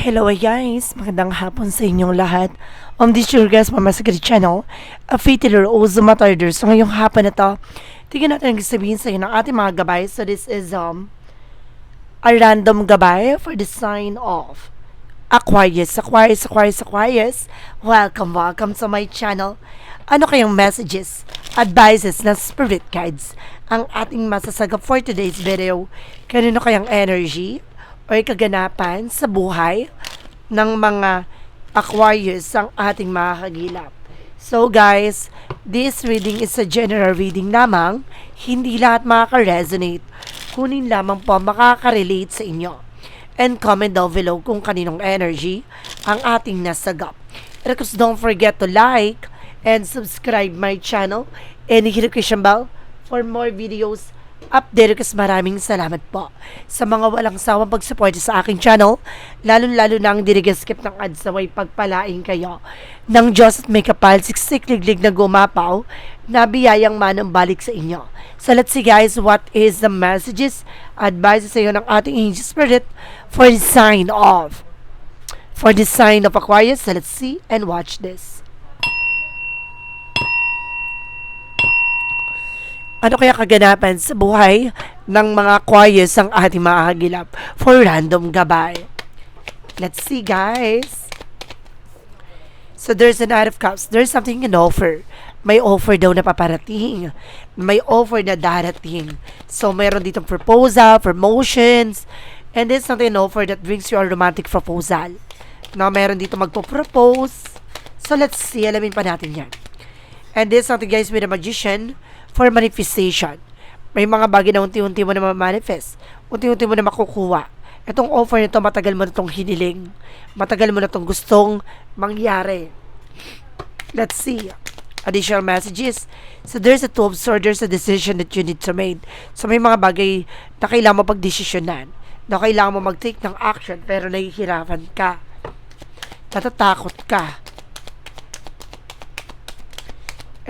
Hello guys! Magandang hapon sa inyong lahat. On this your guys, Mama Secret Channel, a Fitiller o Zumatarder. So ngayong hapon na to, tignan natin ang sabihin sa inyo ng ating mga gabay. So this is um a random gabay for the sign of Aquarius, Aquarius, Aquarius, Aquarius. Welcome, welcome to my channel. Ano kayong messages, advices ng spirit guides ang ating masasagap for today's video? Kanino kayang energy o kaganapan sa buhay ng mga Aquarius ang ating mga kagilap? So guys, this reading is a general reading lamang. Hindi lahat makaka-resonate. Kunin lamang po makaka-relate sa inyo and comment down below kung kaninong energy ang ating nasagap. And don't forget to like and subscribe my channel and hit the notification bell for more videos update kasi maraming salamat po sa mga walang sawang pagsuporta sa aking channel lalo-lalo na ang dirigaskip ng ads na may pagpalaing kayo ng Diyos at may kapal siksik-liglig na gumapaw na biyayang manang balik sa inyo. So let's see guys what is the messages advice sa iyo ng ating angel spirit for the sign of for the sign of Aquarius. So let's see and watch this. Ano kaya kaganapan sa buhay ng mga Aquarius ang ating mga kagilap for random gabay? Let's see guys. So there's a Knight of Cups. There's something in offer. May offer daw na paparating. May offer na darating. So mayroon ditong proposal, promotions, and there's something in offer that brings you a romantic proposal. Na meron dito magpo-propose. So let's see, alamin pa natin yan. And there's something guys with a magician for manifestation. May mga bagay na unti-unti mo na ma-manifest. Unti-unti mo na makukuha. Itong offer nito, matagal mo na itong hiniling. Matagal mo na itong gustong mangyari. Let's see. Additional messages. So there's a two of swords, there's a decision that you need to make. So may mga bagay na kailangan mo pagdesisyonan. Na kailangan mo mag-take ng action pero nahihirapan ka. Natatakot ka.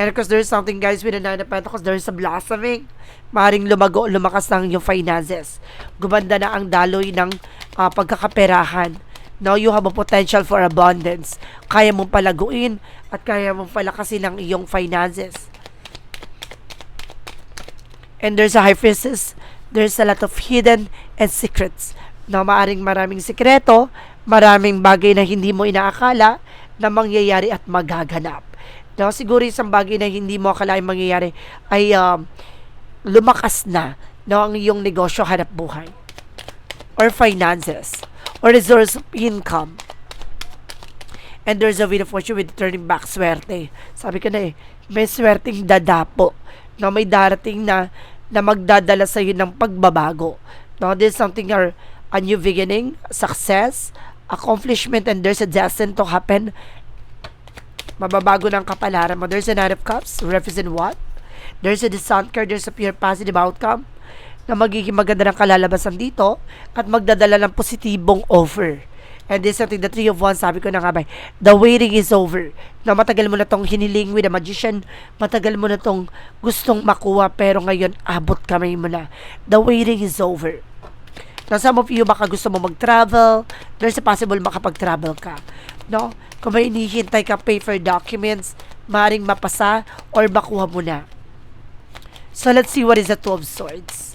And of course, there's something guys with a Nine of Pentacles, there's a blossoming. Maring lumago, lumakas ng yung finances. Gumanda na ang daloy ng uh, pagkakaperahan. Now, you have a potential for abundance. Kaya mong palaguin at kaya mong palakasin ang iyong finances. And there's a high priestess. There's a lot of hidden and secrets. Na maaring maraming sikreto, maraming bagay na hindi mo inaakala na mangyayari at magaganap. No, siguro isang bagay na hindi mo akalain mangyayari ay um, lumakas na no, ang iyong negosyo hanap buhay or finances or resource of income. And there's a wheel of fortune with turning back swerte. Sabi ko na eh, may swerteng dadapo no, may darating na na magdadala sa iyo ng pagbabago. No, this is something or a new beginning, success, accomplishment, and there's a destiny to happen mababago ng kapalaran mo. There's a Knight of Cups, represent what? There's a Descent card, there's a pure positive outcome na magiging maganda ng kalalabasan dito at magdadala ng positibong offer. And this is something, the Three of Wands, sabi ko na nga ba, the waiting is over. Na matagal mo na tong hiniling with a magician, matagal mo na tong gustong makuha, pero ngayon, abot kamay mo na. The waiting is over. Now, some of you, baka gusto mo mag-travel, there's a possible makapag-travel ka. No? Kung may inihintay ka paper documents, maring mapasa or makuha mo na. So, let's see what is the Two of Swords.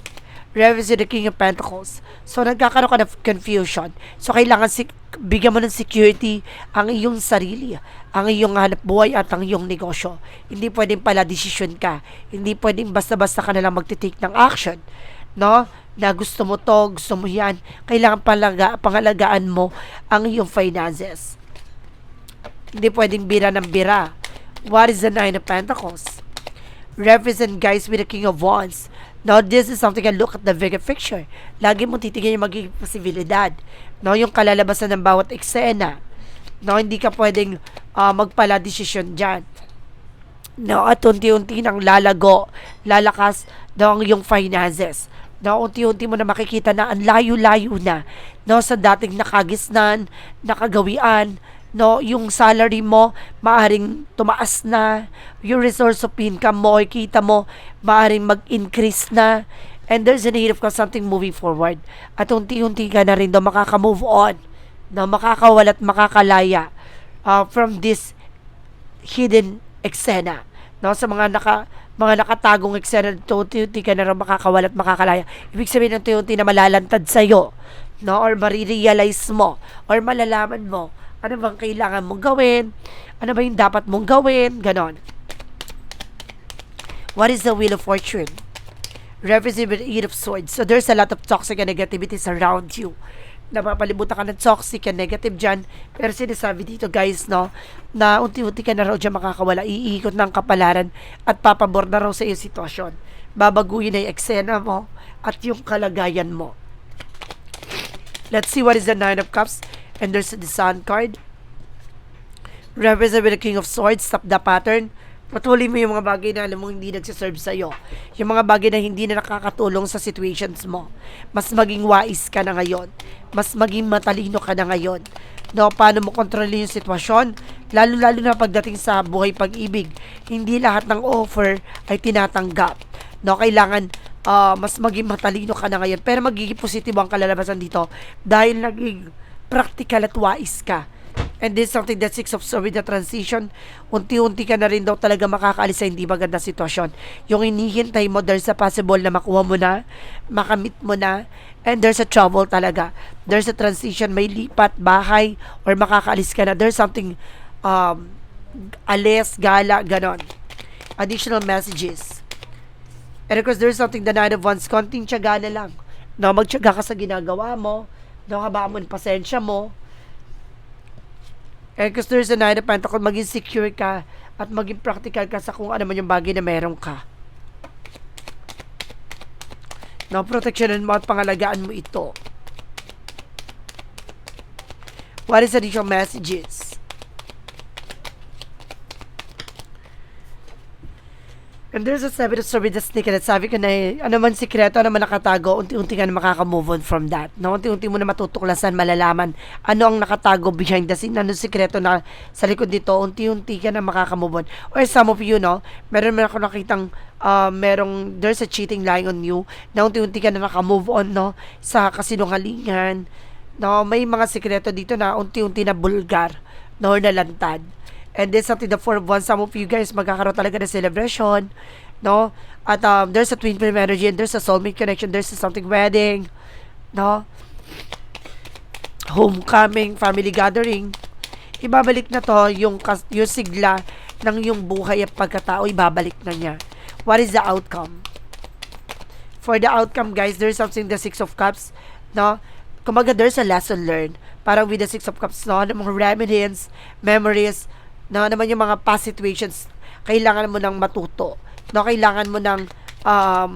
Reverse the King of Pentacles. So, nagkakaroon ka ng confusion. So, kailangan si bigyan mo ng security ang iyong sarili, ang iyong hanap buhay at ang iyong negosyo. Hindi pwedeng pala decision ka. Hindi pwedeng basta-basta ka na lang magtitake ng action. No? Na gusto mo to, gusto mo yan. Kailangan palaga, pangalagaan mo ang iyong finances. Hindi pwedeng bira ng bira. What is the Nine of Pentacles? Represent guys with the King of Wands. Now, this is something I look at the bigger picture. Lagi mo titignan yung magiging posibilidad. No, yung kalalabasan ng bawat eksena. No, hindi ka pwedeng uh, magpala desisyon dyan. No, at unti-unti nang lalago, lalakas daw ang iyong finances. No, unti-unti mo na makikita na ang layo-layo na no, sa dating nakagisnan, nakagawian, no, yung salary mo maaring tumaas na, yung resource of income mo, kita mo, maaring mag-increase na, and there's a need of something moving forward. At unti-unti ka na rin daw makaka-move on. na makakawala at makakalaya uh, from this hidden eksena. No, sa mga naka mga nakatagong eksena dito, unti-unti ka na rin makakawala at makakalaya. Ibig sabihin unti-unti na malalantad sa'yo, no? Or marirealize mo, or malalaman mo, ano bang kailangan mong gawin, ano ba yung dapat mong gawin, ganon. What is the Wheel of Fortune? Represent with Eight of Swords. So there's a lot of toxic and negativities around you. Napapalibutan ka ng toxic and negative dyan. Pero sinasabi dito guys, no, na unti-unti ka na raw dyan makakawala. Iikot ng kapalaran at papabor na raw sa iyong sitwasyon. Babaguhin na yung eksena mo at yung kalagayan mo. Let's see what is the Nine of Cups. And there's the Sun card. Represent with the King of Swords. Stop the pattern. Patuloy mo yung mga bagay na alam mo hindi nagsiserve sa'yo. Yung mga bagay na hindi na nakakatulong sa situations mo. Mas maging wise ka na ngayon. Mas maging matalino ka na ngayon. No, paano mo kontrolin yung sitwasyon? Lalo-lalo na pagdating sa buhay pag-ibig. Hindi lahat ng offer ay tinatanggap. No, kailangan uh, mas maging matalino ka na ngayon. Pero magiging positibo ang kalalabasan dito dahil naging practical at wise ka And this is something that six of swords with the transition, unti-unti ka na rin daw talaga makakaalis sa hindi maganda sitwasyon. Yung inihintay mo, there's a possible na makuha mo na, makamit mo na, and there's a trouble talaga. There's a transition, may lipat, bahay, or makakaalis ka na. There's something, um, alis, gala, ganon. Additional messages. And of course, there's something the Nine of Wands, konting tiyaga na lang. No, magtiyaga ka sa ginagawa mo. Mo pasensya mo And because there's a Nine of Pentacles, maging secure ka at maging practical ka sa kung ano man yung bagay na meron ka. No, proteksyonan mo at pangalagaan mo ito. What is additional messages? And there's a seven of swords with snake at sabi ko na eh, ano man sikreto, ano man nakatago, unti-unti ka na makaka-move on from that. No? Unti-unti mo na matutuklasan, malalaman ano ang nakatago behind the scene, ano sikreto na sa likod dito, unti-unti ka na makaka-move on. Or some of you, no, meron man ako nakitang uh, merong, there's a cheating lying on you, na unti-unti ka na naka-move on, no, sa kasinungalingan. No, may mga sikreto dito na unti-unti na bulgar, no, na lantad And this something the four of wands, some of you guys magkakaroon talaga ng celebration, no? At um, there's a twin flame energy and there's a soulmate connection, there's a something wedding, no? Homecoming, family gathering. Ibabalik na to yung, yung sigla ng yung buhay at pagkatao, ibabalik na niya. What is the outcome? For the outcome, guys, there's something the Six of Cups, no? Kumaga, there's a lesson learned. Parang with the Six of Cups, no? Ng mga remedies, memories, na naman yung mga past situations, kailangan mo nang matuto. No, kailangan mo nang um,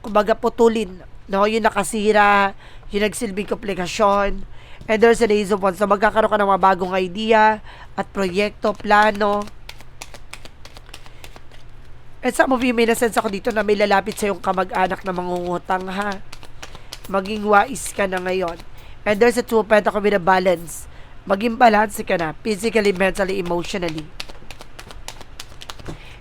kumbaga putulin. No, yung nakasira, yung nagsilbing komplikasyon. And there's an ace of wands. So, magkakaroon ka ng mga bagong idea at proyekto, plano. And some of you may nasense ako dito na may lalapit sa yung kamag-anak na mangungutang ha. Maging wise ka na ngayon. And there's a two of pentacles with a balance maging balance ka na, physically, mentally, emotionally.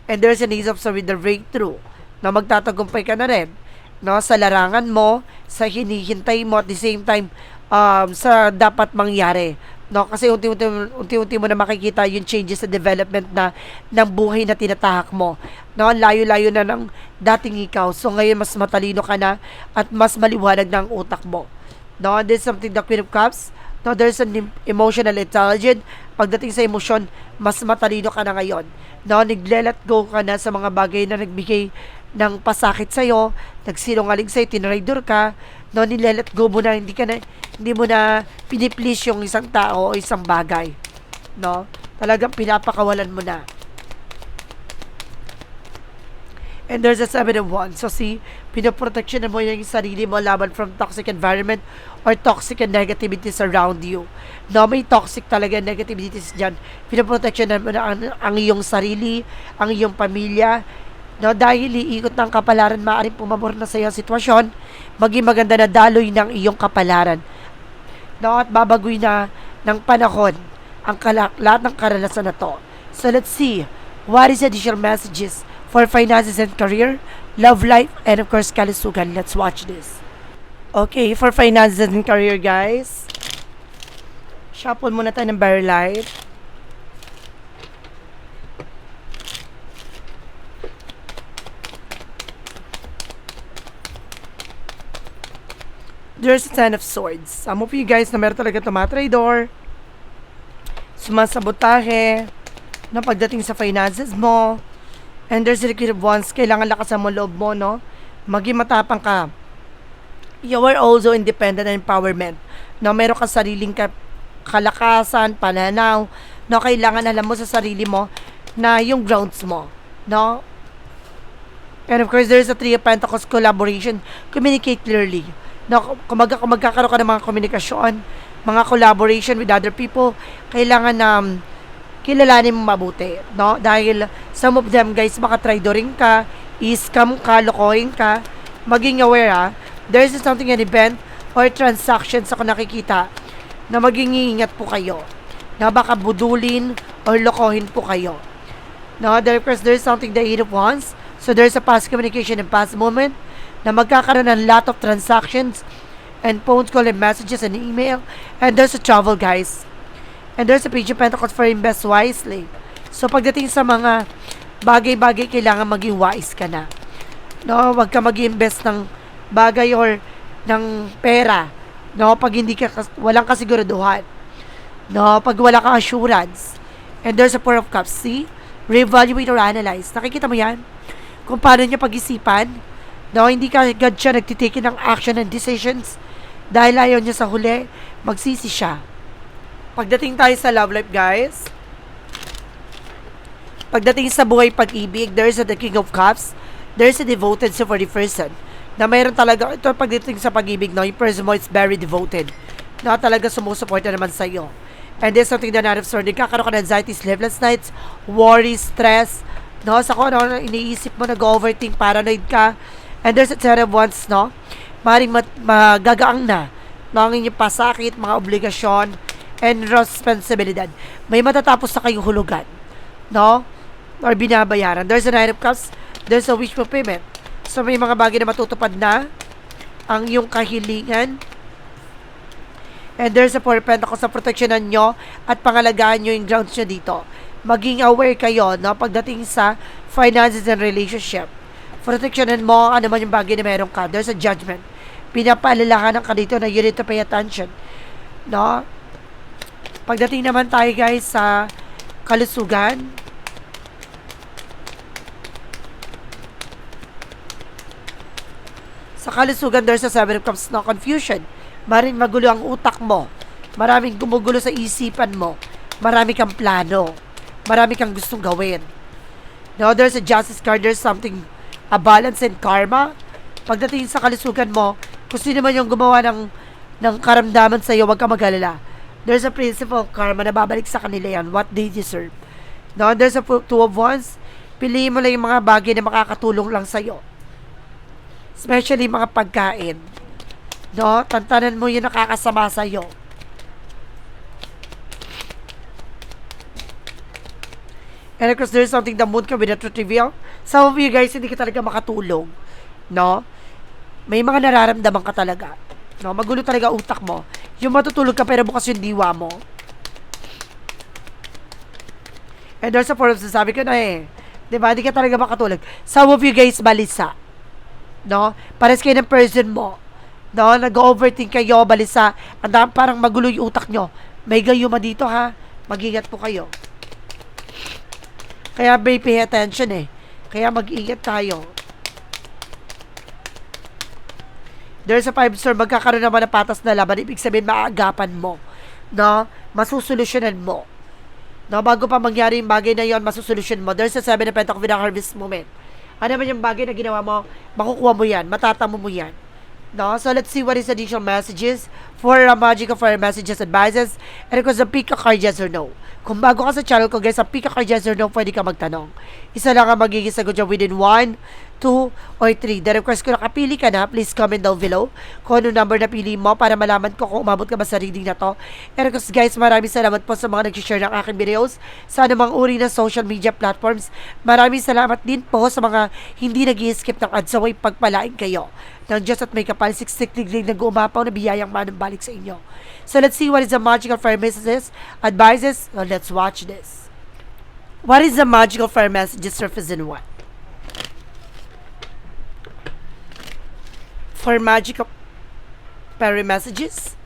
And there's an ease of the breakthrough na magtatagumpay ka na rin no, sa larangan mo, sa hinihintay mo at the same time um, sa dapat mangyari. No, kasi unti-unti, unti-unti mo na makikita yung changes sa development na ng buhay na tinatahak mo. No, layo-layo na ng dating ikaw. So ngayon mas matalino ka na at mas maliwanag na ang utak mo. No, this is something the Queen of Cups No, there's an emotional intelligent. Pagdating sa emosyon, mas matalino ka na ngayon. No, nagle-let go ka na sa mga bagay na nagbigay ng pasakit sa'yo, nagsinungaling sa'yo, tinraidor ka, no, nilelet go mo na, hindi ka na, hindi mo na piniplease yung isang tao o isang bagay. No? Talagang pinapakawalan mo na. And there's a seven of wands. So see, pinoprotection mo yung sarili mo laban from toxic environment or toxic and negativities around you. No, may toxic talaga negativities dyan. Pinoprotection mo na ang, ang iyong sarili, ang iyong pamilya, no, dahil iikot ng kapalaran, maaaring pumabor na sa iyong sitwasyon, maging maganda na daloy ng iyong kapalaran. No, at babagoy na ng panahon ang kala- lahat ng karanasan na to. So let's see, what is additional messages for finances and career, love life, and of course, kalusugan. Let's watch this. Okay, for finances and career, guys. Shuffle muna tayo ng very light. There's a ten of swords. Some of you guys na meron talaga tumatraidor, sumasabotahe, na pagdating sa finances mo, and there's a liquid of wands, kailangan lakasan mo loob mo, no? Maging matapang ka. You are also independent and empowerment. No, meron ka sariling ka, kalakasan, pananaw, no, kailangan alam mo sa sarili mo na yung grounds mo, no? And of course, there's a Three of Pentacles collaboration. Communicate clearly. No, kung, mag, kung magkakaroon ka ng mga komunikasyon, mga collaboration with other people, kailangan na um, kilalanin mo mabuti, no? Dahil some of them, guys, baka traidoring ka, scam ka, lokohin ka, maging aware ha. There's something, an event or transaction sa nakikita na maging iingat po kayo na baka budulin or lokohin po kayo. No, there, of course, there's something the eight of. So there's a past communication and past moment na magkakaroon ng lot of transactions and phone call and messages and email. And there's a travel, guys. And there's a page of pentacles for invest wisely. So pagdating sa mga bagay-bagay, kailangan maging wise ka na. No, wag ka mag-invest ng bagay or ng pera. No, pag hindi ka walang kasiguraduhan. No, pag wala kang assurance. And there's a four of cups. See? Reevaluate or analyze. Nakikita mo yan? Kung paano niya pag-isipan. No, hindi ka agad siya nagtitake ng action and decisions. Dahil ayaw niya sa huli, magsisi siya. Pagdating tayo sa love life, guys. Pagdating sa buhay pag-ibig, there's a the King of Cups. There's a devoted so for person. Na mayroon talaga, ito pagdating sa pag-ibig, no, yung person mo is very devoted. Na talaga sumusuporta naman sa iyo. And there's something that out of sorry, kakaroon ka ng anxiety, sleepless nights, worry, stress, no, sa kung ano, iniisip mo, nag-overthink, paranoid ka. And there's a ten of wands, no, maring mat- magagaang na, no, ang inyong pasakit, mga obligasyon, and responsibilidad. May matatapos na kayong hulugan, no, or binabayaran. There's a nine of cups, there's a wish fulfillment. So, may mga bagay na matutupad na ang iyong kahilingan, And there's a four pentacles sa proteksyonan nyo at pangalagaan nyo yung grounds nyo dito. Maging aware kayo no, pagdating sa finances and relationship. Proteksyonan mo ano man yung bagay na meron ka. There's a judgment. Pinapaalalahanan ka dito na you need to pay attention. No? Pagdating naman tayo guys sa kalusugan, sa kalusugan there's a seven of cups no confusion. Maring magulo ang utak mo. Maraming gumugulo sa isipan mo. Marami kang plano. Marami kang gustong gawin. No there's a justice card there's something a balance and karma. Pagdating sa kalusugan mo kung sino man yung gumawa ng ng karamdaman sa iyo wag ka magalala. There's a principle of karma na babalik sa kanila yan what they deserve. No there's a two of wands. Piliin mo lang yung mga bagay na makakatulong lang sa iyo Especially mga pagkain. No? Tantanan mo yung nakakasama sa'yo. And of course, there's something the moon can be not trivial. Some of you guys, hindi ka talaga makatulong. No? May mga nararamdaman ka talaga. No? Magulo talaga utak mo. Yung matutulog ka pero bukas yung diwa mo. And there's a form of sasabi ko na eh. Diba? Hindi ka talaga makatulog. Some of you guys, balisa no? Pares kayo ng person mo, no? Nag-overthink kayo, balisa, ang dami parang magulo yung utak nyo. May gayuma dito ha, mag-ingat po kayo. Kaya may pay attention eh. Kaya mag-ingat tayo. There's a five star, magkakaroon naman ng patas na laban. Ibig sabihin, maagapan mo. No? Masusolusyonan mo. No, bago pa mangyari yung bagay na yon, masusolusyon mo. There's a seven of pentacles with a harvest moment. Ano naman yung bagay na ginawa mo, makukuha mo yan, matatamo mo yan. No? So, let's see what is additional messages for uh, Magic Fire Messages Advices. And of course, the pick a card yes or no. Kung bago ka sa channel ko, guys, ang pick a card yes or no, pwede ka magtanong. Isa lang ang magiging sagot dyan within 1, 2, or 3. The request ko nakapili ka na, please comment down below kung ano number na pili mo para malaman ko kung umabot ka ba sa reading na to. And of guys, maraming salamat po sa mga nag-share ng aking videos sa anumang uri ng social media platforms. Maraming salamat din po sa mga hindi nag skip ng ads away pagpalain kayo ng Diyos at may kapal siksik-liglig na gumapaw na biyayang manang sa inyo. So let's see what is the magical fire messages, advices, so let's watch this. What is the magical fire messages represent what? For magical fairy messages?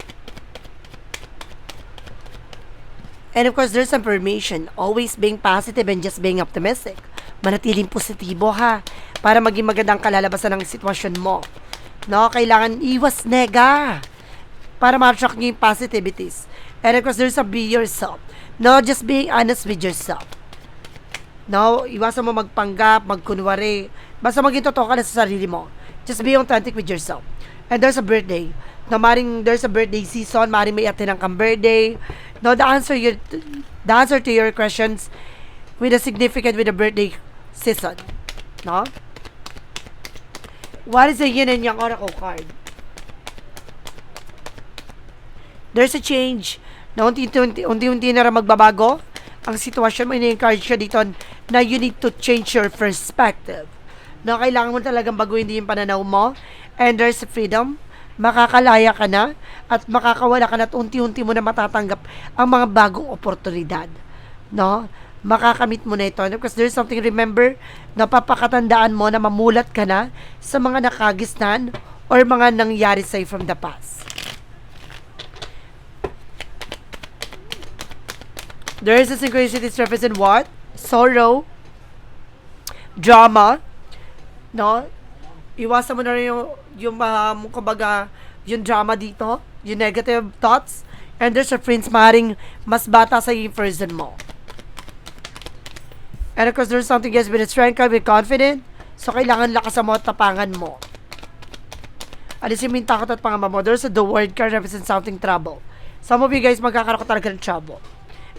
And of course, there's affirmation. Always being positive and just being optimistic. Manatiling positibo ha. Para maging magandang kalalabasan ng sitwasyon mo. No, kailangan iwas nega. Para ma-attract yung positivities. And of course, there's a be yourself. No, just being honest with yourself. No, iwasan mo magpanggap, magkunwari. Basta maging totoo ka na sa sarili mo. Just be authentic with yourself. And there's a birthday. No, maring there's a birthday season, maring may atin kang birthday. No, the answer your the answer to your questions with a significant with the birthday season. No? What is the yin and yang oracle card? There's a change na unti-unti, unti-unti na rin magbabago ang sitwasyon mo. Ini-encourage siya dito na you need to change your perspective. No, kailangan mo talagang baguhin din yung pananaw mo. And there's freedom. Makakalaya ka na at makakawala ka na at unti-unti mo na matatanggap ang mga bagong oportunidad. No? Makakamit mo na ito. Because there's something, remember, napapakatandaan mo na mamulat ka na sa mga nakagisnan or mga nangyari sa'yo from the past. There is a synchronicities represent what? Sorrow, drama, no? Iwasan mo na rin yung, yung um, kumbaga, yung drama dito, yung negative thoughts, and there's a friends maaaring mas bata sa yung person mo. And of course, there's something yes, with strength ka, with confident, so kailangan lakasan mo at tapangan mo. Alisin mo yung takot at pangamba mo. There's a the word card represents something trouble. Some of you guys magkakaroon ka talaga ng trouble.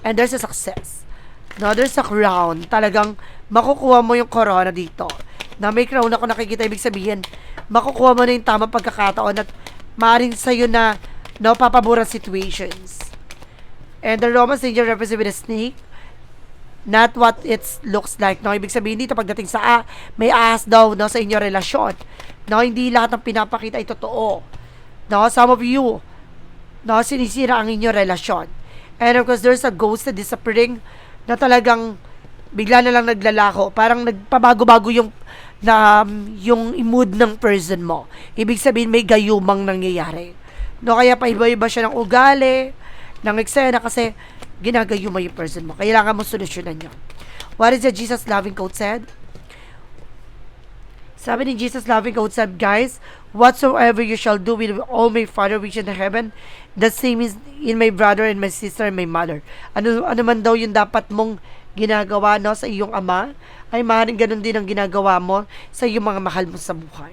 And there's a success. No, there's a crown. Talagang makukuha mo yung corona dito. Na may crown ako nakikita, ibig sabihin, makukuha mo na yung tamang pagkakataon at maaaring sa'yo na no, papaboran situations. And the Roman angel represents with a snake, not what it looks like. No, ibig sabihin dito pagdating sa ah, may ahas daw no sa inyo relasyon. No, hindi lahat ng pinapakita ay totoo. No, some of you no, sinisira ang inyong relasyon. And of course, there's a ghost na disappearing na talagang bigla na lang naglalako. Parang nagpabago-bago yung na um, yung mood ng person mo. Ibig sabihin may gayumang nangyayari. No, kaya pa iba-iba siya ng ugali, ng eksena kasi ginagayuma yung person mo. Kailangan mo solusyonan yun. What is the Jesus loving quote said? Sabi ni Jesus loving quote said, guys, whatsoever you shall do with all my Father which in heaven, the same is in my brother and my sister and my mother. Ano, ano man daw yung dapat mong ginagawa no, sa iyong ama, ay maaaring ganun din ang ginagawa mo sa iyong mga mahal mo sa buhay.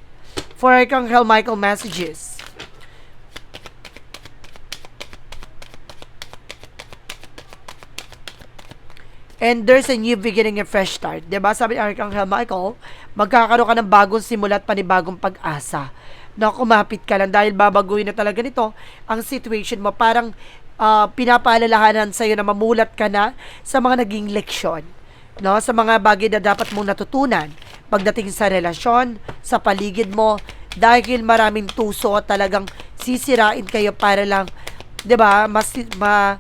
For Archangel Michael messages. And there's a new beginning and fresh start. 'Di ba? Sabi ni Archangel Michael, magkakaroon ka ng bagong simula at panibagong pag-asa. Na kumapit ka lang dahil babaguhin na talaga nito ang situation mo. Parang uh, pinapaalalahanan sa iyo na mamulat ka na sa mga naging leksyon. No? Sa mga bagay na dapat mong natutunan pagdating sa relasyon, sa paligid mo, dahil maraming tuso at talagang sisirain kayo para lang, 'di ba? Mas ma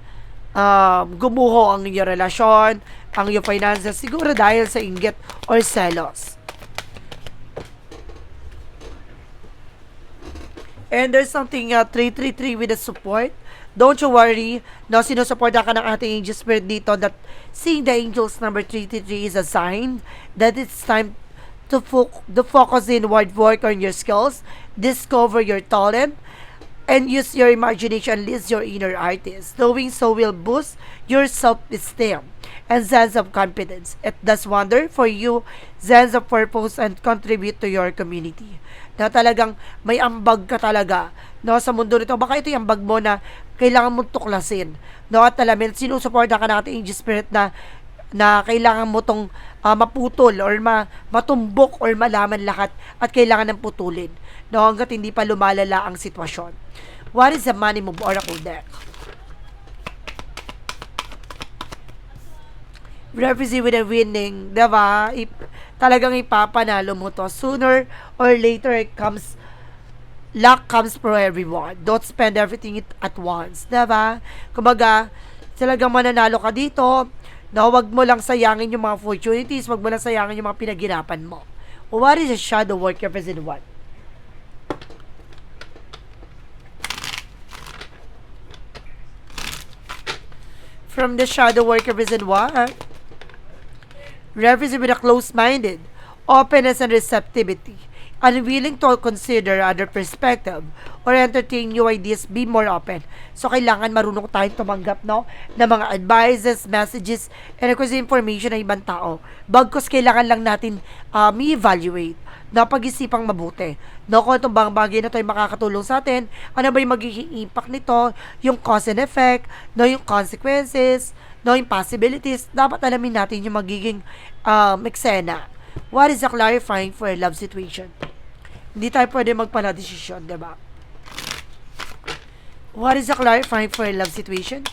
uh, gumuho ang inyong relasyon, ang iyong finances, siguro dahil sa inggit or selos. And there's something uh, 333 with the support. Don't you worry. No, sinusuporta ka ng ating angel spirit dito that seeing the angels number 333 is a sign that it's time to, fo- to focus in word work on your skills, discover your talent, and use your imagination leads your inner artist. Doing so will boost your self-esteem and sense of confidence. It does wonder for you, sense of purpose, and contribute to your community. Na talagang may ambag ka talaga no, sa mundo nito. Baka ito yung ambag mo na kailangan mong tuklasin. No, at alamin, sinusuporta ka natin Angel Spirit na na kailangan mo tong ah, maputol or ma, matumbok or malaman lahat at kailangan ng putulin no, hanggat hindi pa lumalala ang sitwasyon. What is the money move oracle deck? represent with a winning, diba? Ip, talagang ipapanalo mo to. Sooner or later, it comes, luck comes for everyone. Don't spend everything at once, diba? Kumbaga, talagang mananalo ka dito, na wag mo lang sayangin yung mga opportunities, wag mo lang sayangin yung mga pinaghirapan mo. What is a shadow work represent what? From the shadow worker represent what? represent with a close-minded, openness and receptivity, unwilling to consider other perspective or entertain new ideas, be more open. So, kailangan marunong tayong tumanggap, no, ng mga advices, messages, and request information ng ibang tao. Bagkus kailangan lang natin um, i-evaluate na pag-isipang mabuti. No, kung itong bang bagay na ito ay makakatulong sa atin, ano ba yung magiging impact nito, yung cause and effect, no, yung consequences, knowing possibilities, dapat alamin natin yung magiging um, eksena. What is a clarifying for a love situation? Hindi tayo pwede magpala-desisyon, di ba? What is a clarifying for a love situation?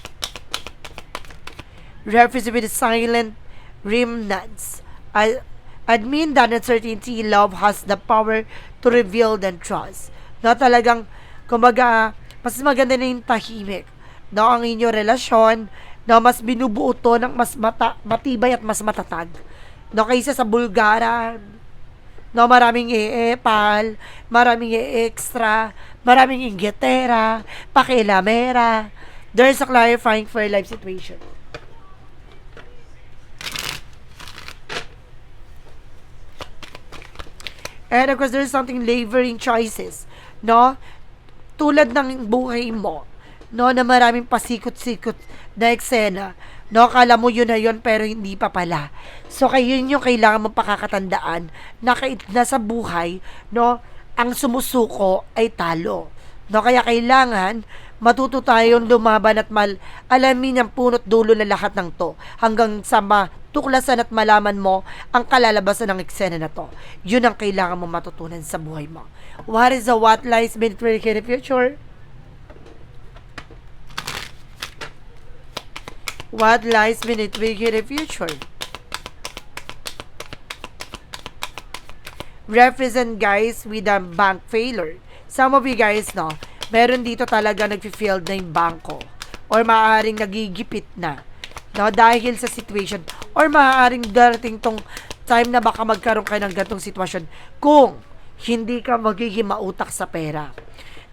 Reference with silent remnants. I admin that uncertainty love has the power to reveal than trust. Na talagang, kumbaga, mas maganda na yung tahimik. No, ang inyong relasyon, na mas binubuo to ng mas mata, matibay at mas matatag. No, kaysa sa bulgaran, no, maraming iepal, maraming extra, maraming ingetera, pakilamera. There's a clarifying for life situation. And of course, there's something levering choices, no? Tulad ng buhay mo, no, na maraming pasikot-sikot na eksena. No, kala mo yun na yun, pero hindi pa pala. So, kayo yun yung kailangan mong pakakatandaan na kahit nasa buhay, no, ang sumusuko ay talo. No, kaya kailangan matuto tayong lumaban at mal alamin ang punot dulo na lahat ng to hanggang sa matuklasan at malaman mo ang kalalabasan ng eksena na to. Yun ang kailangan mo matutunan sa buhay mo. What is the what lies beneath the future? What lies beneath the future? Represent guys with a bank failure. Some of you guys, no, meron dito talaga nag-failed na yung bangko or maaaring nagigipit na no, dahil sa situation or maaaring darating tong time na baka magkaroon kayo ng gantong sitwasyon kung hindi ka magiging mautak sa pera.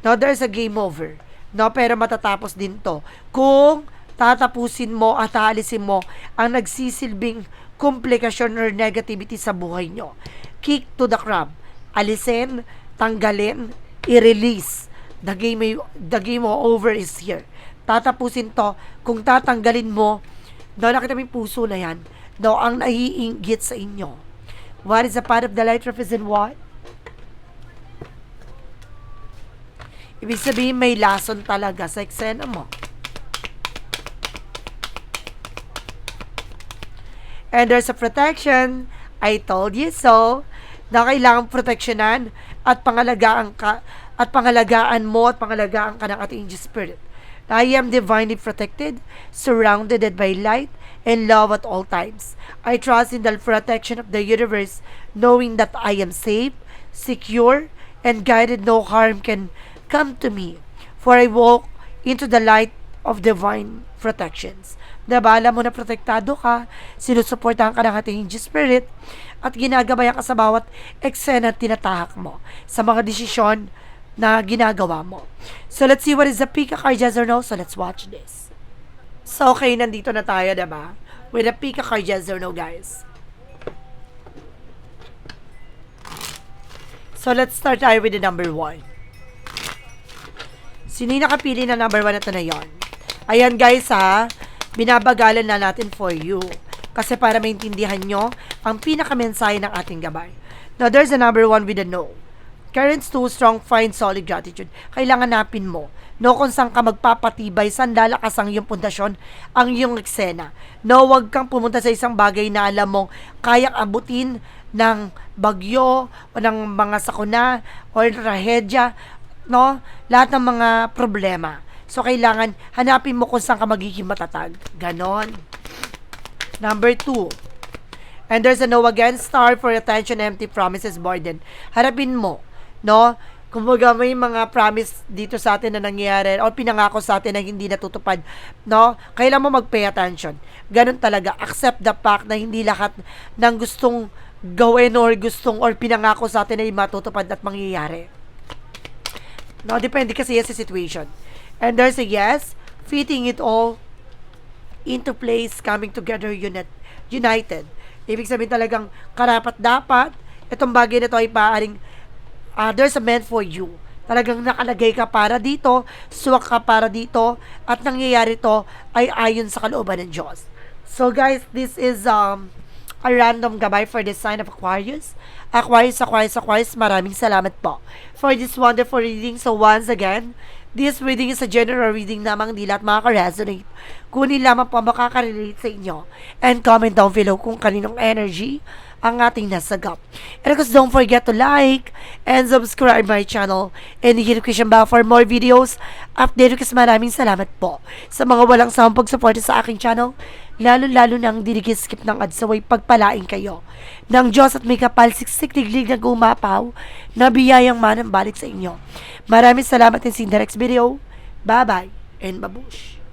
No, there's a game over. No, pero matatapos din to. Kung tatapusin mo at aalisin mo ang nagsisilbing komplikasyon or negativity sa buhay nyo. Kick to the crab. Alisin, tanggalin, i-release the game, the game over is here. Tatapusin to, kung tatanggalin mo, no, nakita mo yung puso na yan, no, ang naiinggit sa inyo. What is the part of the light represent what? Ibig sabihin, may lason talaga sa eksena mo. And there's a protection. I told you so. Na kailangan proteksyonan at pangalagaan ka at pangalagaan mo at pangalagaan ka ng ating angel spirit. I am divinely protected, surrounded by light and love at all times. I trust in the protection of the universe, knowing that I am safe, secure, and guided no harm can come to me. For I walk into the light of divine protections. Diba, alam mo na protektado ka, sinusuportahan ka ng ating angel spirit, at ginagabayan ka sa bawat eksena at tinatahak mo sa mga desisyon na ginagawa mo. So, let's see what is the Pika card, yes or no? So, let's watch this. So, okay, nandito na tayo, diba? With the Pika card, yes or no, guys. So, let's start tayo with the number one. Sino yung nakapili na number one na ito na yon? Ayan, guys, ha? Binabagalan na natin for you. Kasi para maintindihan nyo ang pinakamensahe ng ating gabay. Now, there's a number one with a no. Currents too strong, find solid gratitude. Kailangan napin mo No, kung saan ka magpapatibay, saan lalakas ang iyong pundasyon, ang iyong eksena. No, wag kang pumunta sa isang bagay na alam mong kayang abutin ng bagyo o ng mga sakuna o trahedya, no? Lahat ng mga problema. So, kailangan hanapin mo kung saan ka magiging matatag. Ganon. Number two, And there's a no again star for attention empty promises burden. Harapin mo, no? Kumbaga may mga promise dito sa atin na nangyayari o pinangako sa atin na hindi natutupad, no? Kailan mo mag-pay attention. Ganun talaga. Accept the fact na hindi lahat ng gustong gawin or gustong or pinangako sa atin ay matutupad at mangyayari. No, depende kasi yan sa situation. And there's a yes, fitting it all into place, coming together unit, united. Ibig sabihin talagang karapat dapat, itong bagay na to ay paaring uh, there's a meant for you. Talagang nakalagay ka para dito, suwak ka para dito, at nangyayari to ay ayon sa kalooban ng Diyos. So guys, this is um, a random gabay for the sign of Aquarius. Aquarius, Aquarius, Aquarius, maraming salamat po for this wonderful reading. So once again, this reading is a general reading lamang, di lahat makaka-resonate. Kunin lamang po makaka-relate sa inyo. And comment down below kung kaninong energy ang ating nasagap. And of course, don't forget to like and subscribe my channel and hit the notification bell for more videos. Update ko maraming salamat po sa mga walang sawang pagsuporta sa aking channel. Lalo-lalo nang skip ng adsaway pagpalain kayo ng Diyos at may kapal siksik liglig na gumapaw na biyayang manang balik sa inyo. Maraming salamat in see you in the next video. Bye-bye and babush.